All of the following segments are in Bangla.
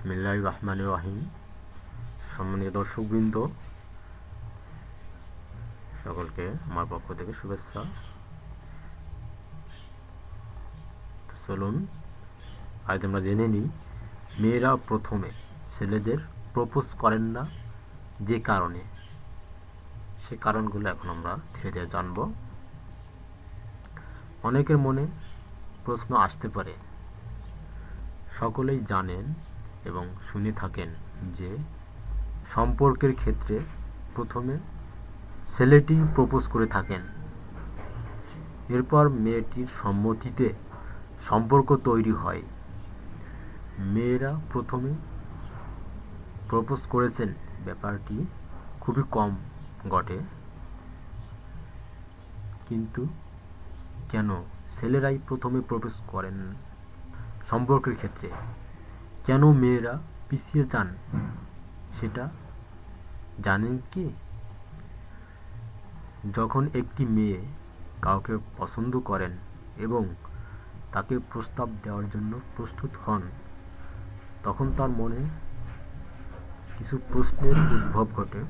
বিসমিল্লাহ রহমান রাহিম সম্মানীয় দর্শকবৃন্দ, সকলকে আমার পক্ষ থেকে শুভেচ্ছা। চলুন, আজ আমরা জেনে নিই, মেয়েরা প্রথমে ছেলেদের প্রপোজ করেন না, যে কারণে। সে কারণগুলো এখন আমরা ধীরে ধীরে জানব। অনেকের মনে প্রশ্ন আসতে পারে, সকলেই জানেন এবং শুনে থাকেন যে সম্পর্কের ক্ষেত্রে প্রথমে ছেলেটি প্রপোজ করে থাকেন। এরপর মেয়েটির সম্মতিতে সম্পর্ক তৈরি হয়। মেয়েরা প্রথমে প্রপোজ করেছেন। ব্যাপারটি খুবই কম ঘটে। কিন্তু কেন? ছেলেরাই প্রথমে প্রপোজ করেন সম্পর্কের ক্ষেত্রে। কেন মেয়েরা পিছিয়ে যান? সেটা জানেন কি? যখন একটি মেয়ে কাউকে পছন্দ করেন এবং তাকে প্রস্তাব দেওয়ার জন্য প্রস্তুত হন, তখন তার মনে কিছু প্রশ্নের উদ্ভব ঘটে।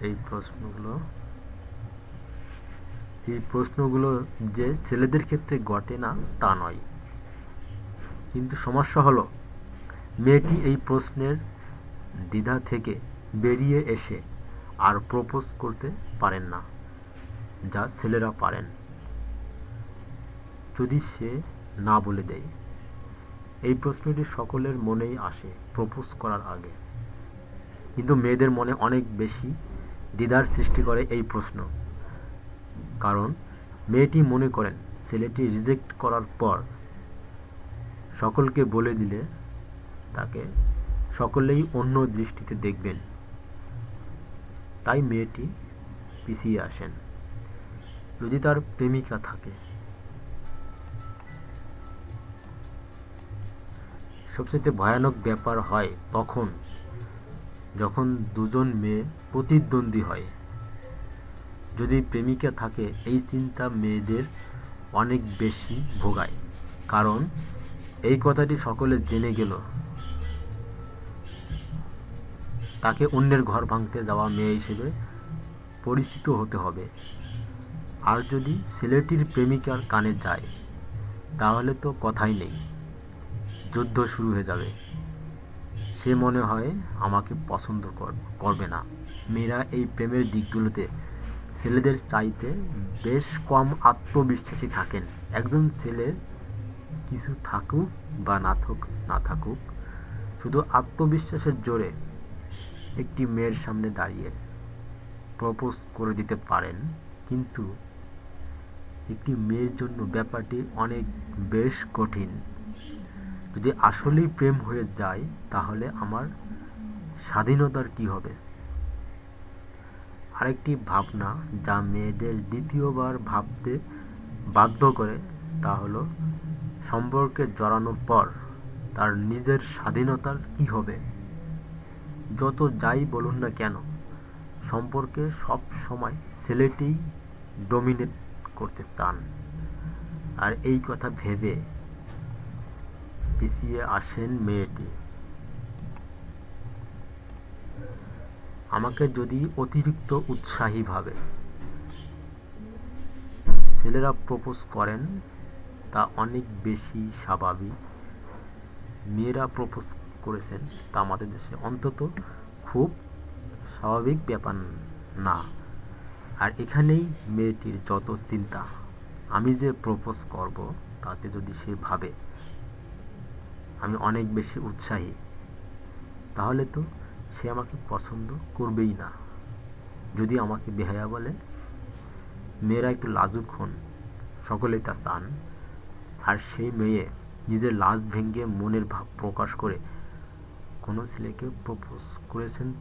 এই প্রশ্নগুলো এই প্রশ্নগুলো যে ছেলেদের ক্ষেত্রে ঘটে না, তা নয়। কিন্তু সমস্যা হলো, মেয়েটি এই প্রশ্নের দ্বিধা থেকে বেরিয়ে এসে আর প্রপোজ করতে পারেন না, যা ছেলেরা পারেন। যদি সে না বলে দেয়, এই প্রশ্নটি সকলের মনেই আসে প্রপোজ করার আগে। কিন্তু মেয়েদের মনে অনেক বেশি দ্বিধার সৃষ্টি করে এই প্রশ্ন। কারণ, মেয়েটি মনে করেন ছেলেটি রিজেক্ট করার পর সকলকে বলে দিলে তাকে সকলেই অন্য দৃষ্টিতে দেখবেন। তাই মেয়েটি পিছিয়ে আসেন। যদি তার প্রেমিকা থাকে। সবচেয়ে ভয়ানক ব্যাপার হয় তখন, যখন দুজন মেয়ে প্রতিদ্বন্দ্বী হয়। যদি প্রেমিকা থাকে, এই চিন্তা মেয়েদের অনেক বেশি ভোগায়। কারণ এই কথাটি সকলে জেনে গেল। তাকে অন্যের ঘর ভাঙতে যাওয়া মেয়ে হিসেবে পরিচিত হতে হবে। আর যদি ছেলেটির প্রেমিকার কানে যায়, তাহলে তো কথাই নেই। যুদ্ধ শুরু হয়ে যাবে। সে মনে হয় আমাকে পছন্দ করবে না। মেয়েরা এই প্রেমের দিকগুলোতে ছেলেদের চাইতে বেশ কম আত্মবিশ্বাসী থাকেন। একজন ছেলে কিছু থাকুক বা না থাকুক না থাকুক, শুধু আত্মবিশ্বাসের জোরে একটি মেয়ের সামনে দাঁড়িয়ে প্রপোজ করে দিতে পারেন। কিন্তু একটি মেয়ের জন্য ব্যাপারটি অনেক বেশ কঠিন। যদি আসলেই প্রেম হয়ে যায়, তাহলে আমার স্বাধীনতার কি হবে? আরেকটি ভাবনা যা মেয়েদের দ্বিতীয়বার ভাবতে বাধ্য করে তা হলো সম্পর্কে জড়ানোর পর তার নিজের স্বাধীনতার কি হবে? যত যাই বলুন না কেন, সম্পর্কে সব সময় ছেলেটি ডমিনেট করতে চান। আর এই কথা ভেবে পিছিয়ে আসেন মেয়েটি। আমাকে যদি অতিরিক্ত উৎসাহী ভাবে ছেলেরা প্রপোজ করেন তা অনেক বেশি স্বাভাবিক। মেয়েরা প্রপোজ করেছেন, তা আমাদের দেশে অন্তত খুব স্বাভাবিক ব্যাপার না। আর এখানেই মেয়েটির যত চিন্তা, আমি যে প্রপোজ করব তাতে যদি সে ভাবে, আমি অনেক বেশি উৎসাহী, তাহলে তো সে আমাকে পছন্দ করবেই না। যদি আমাকে বেহায়া বলে, মেয়েরা একটু লাজুক হন, সকলেই তা চান আর সেই মেয়ে নিজের লাজ ভেঙে মনের ভাব প্রকাশ করে। কোনো ছেলেকে প্রপোজ করেছেন?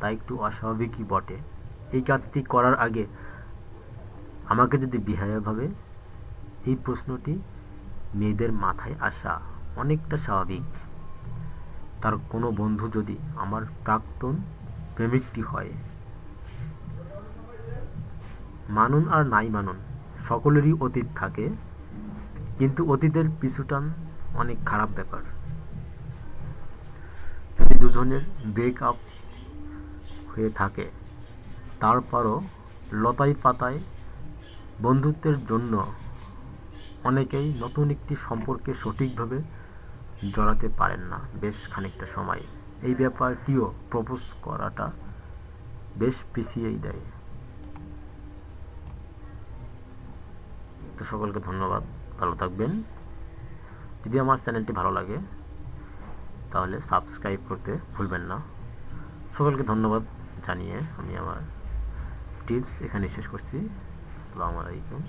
তা একটু অস্বাভাবিকই বটে। এই কাজটি করার আগে আমাকে যদি বিহায়া ভাবে এই প্রশ্নটি মেয়েদের মাথায় আসা অনেকটা স্বাভাবিক। তার কোনো বন্ধু যদি আমার প্রাক্তন প্রেমিকটি হয়? মানুন আর নাই মানুন, সকলেরই অতীত থাকে। কিন্তু অতীতের পিছুটান অনেক খারাপ ব্যাপার। যদি দুজনের ব্রেকআপ হয়ে থাকে। তারপরও লতাই পাতায় বন্ধুত্বের জন্য অনেকেই নতুন একটি সম্পর্কে সঠিকভাবে জড়াতে পারেন না বেশ খানিকটা সময়। এই ব্যাপারটিও প্রপোজ করাটা বেশ পিছিয়েই দেয়। তো সকলকে ধন্যবাদ। ভালো থাকবেন। যদি আমার চ্যানেলটি ভালো লাগে, তাহলে সাবস্ক্রাইব করতে ভুলবেন না। সকলকে ধন্যবাদ জানিয়ে আমি আমার টিপস এখানে শেষ করছি। আসসালামু আলাইকুম।